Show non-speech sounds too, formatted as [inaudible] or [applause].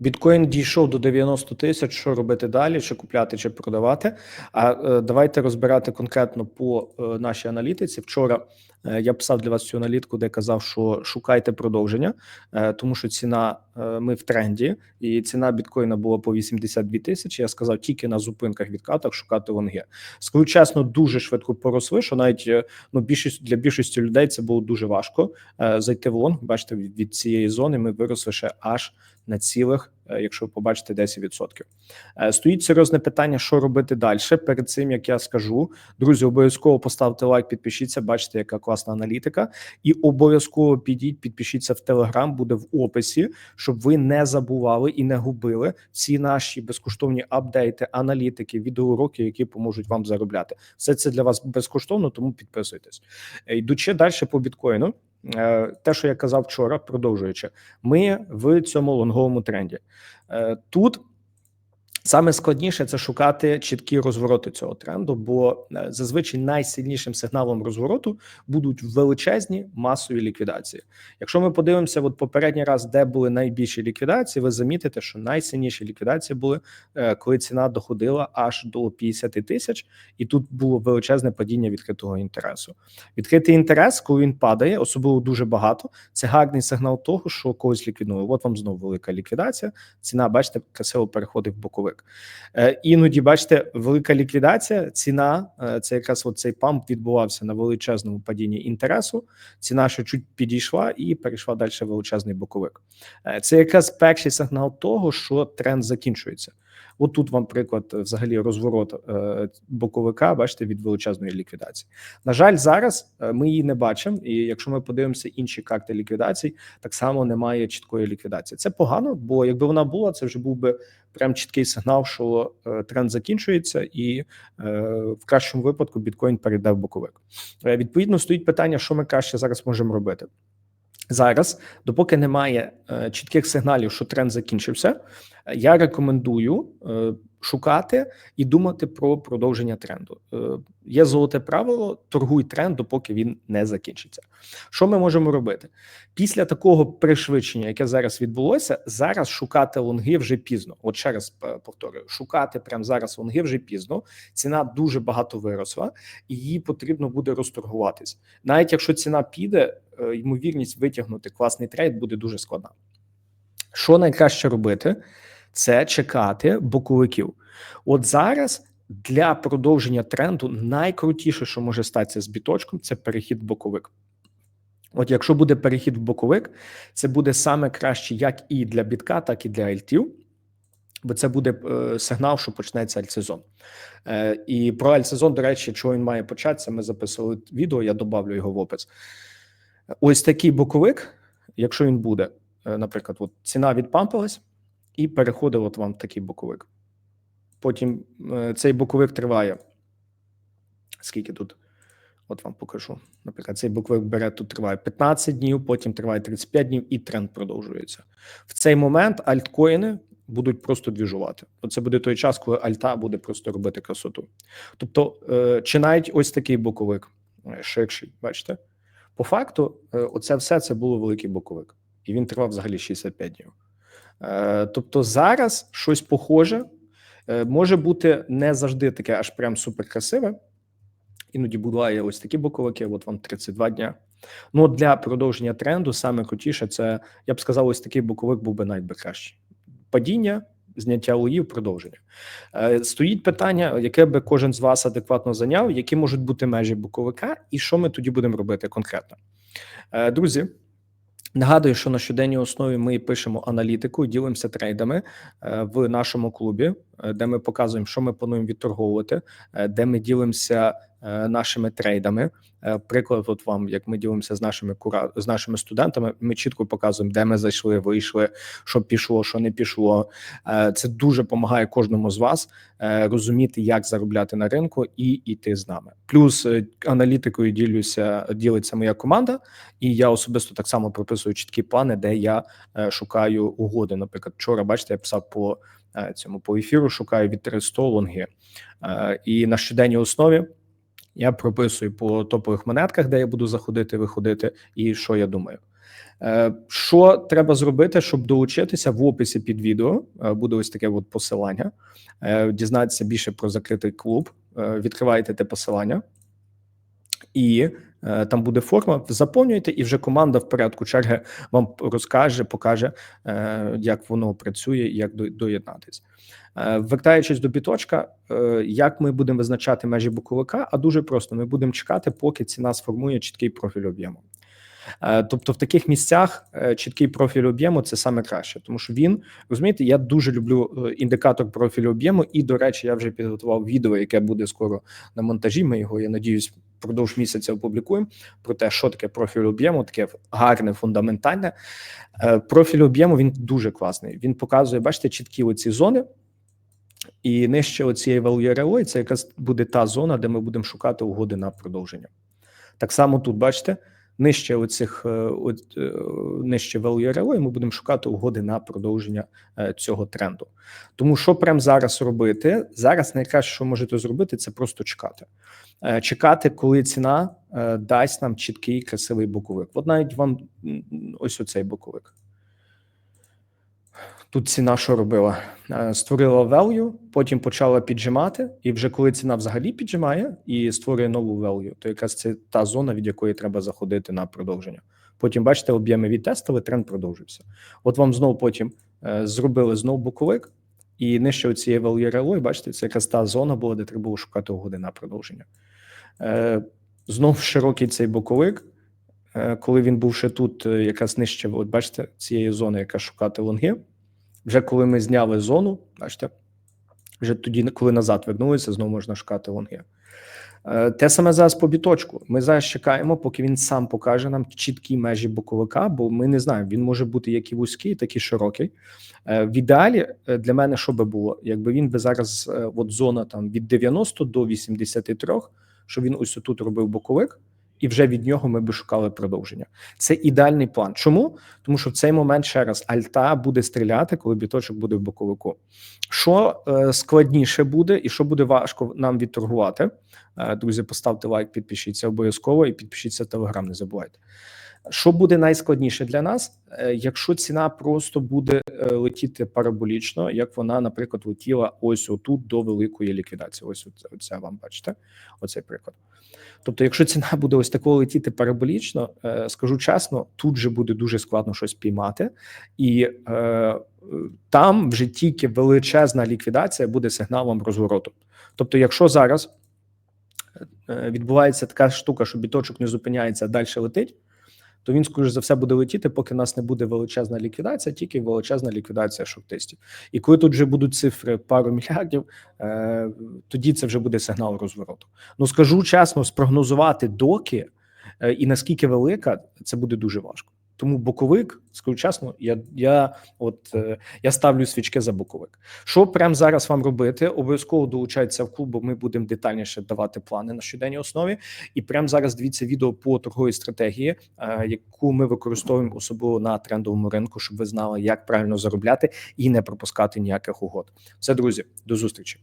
Біткоін дійшов до 90 тисяч. Що робити далі? Чи купляти, чи продавати? А е, давайте розбирати конкретно по е, нашій аналітиці. Вчора е, я писав для вас цю аналітку, де казав, що шукайте продовження, тому що ціна ми в тренді, і ціна біткоїна була по 82 тисячі. Я сказав тільки на зупинках відкатах шукати лонги. Скажу чесно, дуже швидко поросли. Що навіть е, ну більшість для більшості людей це було дуже важко е, зайти в лонг. Бачите, від, цієї зони ми виросли ще аж на цілих, е, якщо ви побачите 10%. Е, Стоїть серйозне питання, що робити далі. Перед цим як я скажу, друзі, обов'язково поставте лайк, підпишіться. Бачите, яка класна аналітика, і обов'язково підіть, підпишіться в Телеграм, буде в описі, щоб ви не забували і не губили всі наші безкоштовні апдейти, аналітики, відеоуроки, які поможуть вам заробляти. Все це для вас безкоштовно, тому підписуйтесь. Е, Йдучи далі по біткоїну. Е, Те, що я казав вчора, продовжуючи, ми в цьому лонговому тренді. Е, Тут саме складніше це шукати чіткі розвороти цього тренду, бо е, зазвичай найсильнішим сигналом розвороту будуть величезні масові ліквідації. Якщо ми подивимося, от попередній раз, де були найбільші ліквідації, ви замітите, що найсильніші ліквідації були е, коли ціна доходила аж до 50 тисяч, і тут було величезне падіння відкритого інтересу. Відкритий інтерес, коли він падає, особливо дуже багато. Це гарний сигнал того, що когось ліквідує. От вам знову велика ліквідація. Ціна, бачите, красиво переходить в боковик. Е, Іноді, бачите, велика ліквідація. Ціна е, це якраз от цей памп відбувався на величезному падінні інтересу. Ціна ще чуть підійшла і перейшла далі величезний боковик. Е, Це якраз перший сигнал того, що тренд закінчується. От тут вам приклад е, взагалі розворот е, боковика, бачите, від величезної ліквідації. На жаль, зараз е, ми її не бачимо, і якщо ми подивимося інші карти ліквідацій, так само немає чіткої ліквідації. Це погано, бо якби вона була, це вже був би прям чіткий сигнал, що тренд закінчується, і в кращому випадку біткоін перейде в боковик. Відповідно, стоїть питання, що ми краще зараз можемо робити. Зараз, допоки немає е, чітких сигналів, що тренд закінчився, я рекомендую е, шукати і думати про продовження тренду. Е, є золоте правило: торгуй тренд, допоки він не закінчиться. Що ми можемо робити після такого пришвидшення, яке зараз відбулося, зараз шукати лонги вже пізно. От ще раз е, повторюю: шукати прямо зараз лонги вже пізно. Ціна дуже багато виросла, і її потрібно буде розторгуватись. Навіть якщо ціна піде, е, ймовірність витягнути класний трейд буде дуже складна. Що найкраще робити? Це чекати боковиків. От зараз для продовження тренду найкрутіше, що може статися з біточком, це перехід в боковик. От якщо буде перехід в боковик, це буде саме краще як і для бітка, так і для альтів. Бо це буде е, сигнал, що почнеться альтсезон. Е, і про альтсезон, до речі, чого він має початися, ми записували відео, я добавлю його в опис. Ось такий боковик, якщо він буде, наприклад, от ціна відпампилась і переходить от вам такий боковик. Потім е, цей боковик триває. Скільки тут? От вам покажу. Наприклад, цей боковик бере тут триває 15 днів, потім триває 35 днів, і тренд продовжується. В цей момент альткоїни будуть просто двіжувати. Оце буде той час, коли альта буде просто робити красоту. Тобто, е, чи навіть ось такий боковик е, ширший, бачите? По факту, е, оце все це було великий боковик, і він тривав взагалі 65 днів. Е, Тобто, зараз щось похоже е, може бути не завжди таке, аж прям супер красиве. Іноді буває ось такі боковики, от вам 32 дня. Ну, для продовження тренду саме крутіше, це я б сказав, ось такий боковик був би навіть би кращий. Падіння, зняття лоїв, продовження. Е, Стоїть питання, яке би кожен з вас адекватно зайняв, які можуть бути межі боковика, і що ми тоді будемо робити конкретно. Друзі, нагадую, що на щоденній основі ми пишемо аналітику, ділимося трейдами е, в нашому клубі, е, де ми показуємо, що ми плануємо відторговувати, е, де ми ділимося нашими трейдами. Е, Приклад, от вам, як ми ділимося з нашими кура з нашими студентами, ми чітко показуємо, де ми зайшли, вийшли, що пішло, що не пішло. Е, Це дуже допомагає кожному з вас е, розуміти, як заробляти на ринку і йти з нами. Плюс е, аналітикою ділюся, ділиться моя команда, і я особисто так само прописую чіткі плани, де я е, шукаю угоди. Наприклад, вчора, бачите, я писав по е, цьому по ефіру, шукаю від 300 лонги. Е, І на щоденній основі я прописую по топових монетках, де я буду заходити, виходити, і що я думаю. Е, Що треба зробити, щоб долучитися в описі під відео? е, Буде ось таке от посилання. Е, Дізнатися більше про закритий клуб. Відкривайте те посилання, і е, там буде форма. Заповнюєте, і вже команда в порядку черги вам розкаже, покаже, е, як воно працює, як до- доєднатись. Е, Вертаючись до біточка, е, як ми будемо визначати межі боковика? А дуже просто: ми будемо чекати, поки ціна сформує чіткий профіль об'єму. Е, Тобто, в таких місцях е, чіткий профіль об'єму це саме краще, тому що він розумієте, я дуже люблю е, індикатор профілю об'єму. І до речі, я вже підготував відео, яке буде скоро на монтажі. Ми його я надіюсь впродовж місяця опублікуємо про те, що таке профіль об'єму, таке гарне, фундаментальне. Профіль об'єму він дуже класний. Він показує, бачите, чіткі оці зони. І нижче оцієї value це якраз буде та зона, де ми будемо шукати угоди на продовження. Так само тут, бачите, нижче оцих е, от, е, нижче value ROI ми будемо шукати угоди на продовження е, цього тренду. Тому що прямо зараз робити? Зараз найкраще, що можете зробити, це просто чекати. Чекати, коли ціна дасть нам чіткий красивий боковик. От навіть вам ось оцей боковик. Тут ціна що робила? Е, Створила value, потім почала піджимати, і вже коли ціна взагалі піджимає і створює нову value, то якраз це та зона, від якої треба заходити на продовження. Потім, бачите, об'єми відтестили, тренд продовжився. От вам знову потім е, зробили знову боковик, і нижче цієї value RLO, бачите, це якраз та зона була, де треба було шукати угоди на продовження. Е, знов широкий цей боковик. Коли він був ще тут, якраз нижче, от бачите, цієї зони, яка шукати лонги. Вже коли ми зняли зону, бачите, вже тоді, коли назад вернулися, знову можна шукати лонги. Е, Те саме зараз по біточку. Ми зараз чекаємо, поки він сам покаже нам чіткі межі боковика, бо ми не знаємо, він може бути як і вузький, так і широкий. Е, В ідеалі е, для мене що би було, якби він би зараз, от зона там від 90 до 83, що він ось тут робив боковик, і вже від нього ми би шукали продовження. Це ідеальний план. Чому? Тому що в цей момент ще раз альта буде стріляти, коли біточок буде в боковику. Що е, складніше буде, і що буде важко нам відторгувати? Е, друзі, поставте лайк, підпишіться обов'язково і підпишіться в телеграм. Не забувайте. Що буде найскладніше для нас, Е, якщо ціна просто буде е, летіти параболічно, як вона, наприклад, летіла ось отут до великої ліквідації. Ось оце вам бачите, оцей приклад. Тобто, якщо ціна [laughs] буде ось такого летіти параболічно, е, скажу чесно, тут же буде дуже складно щось піймати, і е, там вже тільки величезна ліквідація буде сигналом розвороту. Тобто, якщо зараз відбувається така штука, що біточок не зупиняється, а далі летить, то він, скоріш за все, буде летіти, поки нас не буде величезна ліквідація, тільки величезна ліквідація шортистів. І коли тут вже будуть цифри пару мільярдів, е, тоді це вже буде сигнал розвороту. Ну скажу чесно, спрогнозувати доки е, і наскільки велика, це буде дуже важко. Тому боковик, скажу я я от е, я ставлю свічки за боковик. Що прямо зараз вам робити? Обов'язково долучайтеся в клуб, бо ми будемо детальніше давати плани на щоденній основі. І прямо зараз дивіться відео по торговій стратегії, е, яку ми використовуємо особливо на трендовому ринку, щоб ви знали, як правильно заробляти і не пропускати ніяких угод. Все, друзі, до зустрічі.